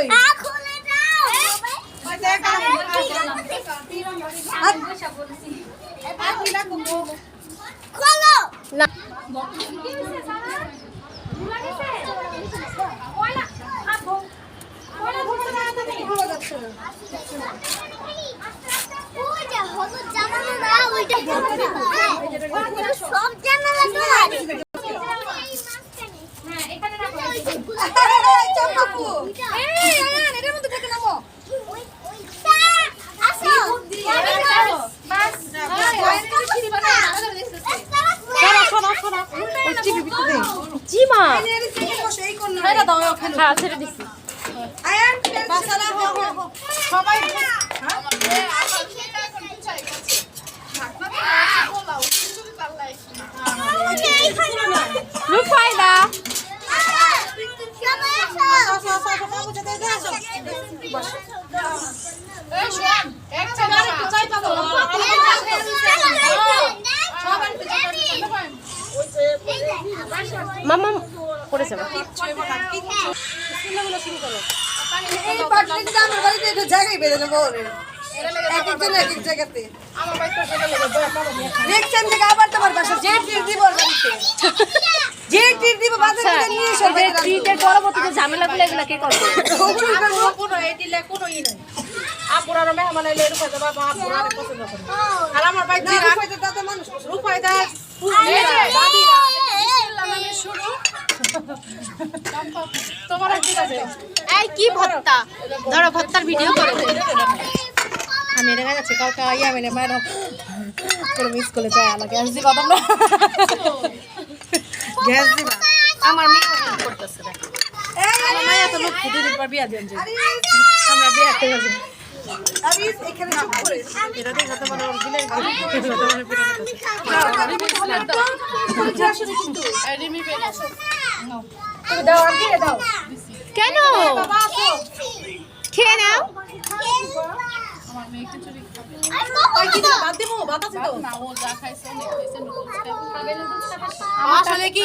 কই খুলে দাও খোলো না ওইটা হলুদ না ওইটা হলুদ সব জানালো চম্পাকু এই জিমা এর থেকে বসে এই কোন এটা দাও ওখানে হ্যাঁ। ছেড়ে বাসারা ঝামেলাগুলো এগুলো কে করবে? পছন্দ করে আর আমার ভাই তোমার ঠিক আছে এই কি ভত্তা? ধরো ভত্তার ভিডিও করো। আমি এটা গেছি কালকে ইয়া মানে ম্যাডাম করে মিস করে যায় আমাকে গ্যাস দিবা তোমরা। গ্যাস দিবা। আমার মেয়ে করতেছে আমার মায়া তো লোক বিয়া দিন আমরা বিয়া করে কেন? খেয়ে নাও। আসলে কি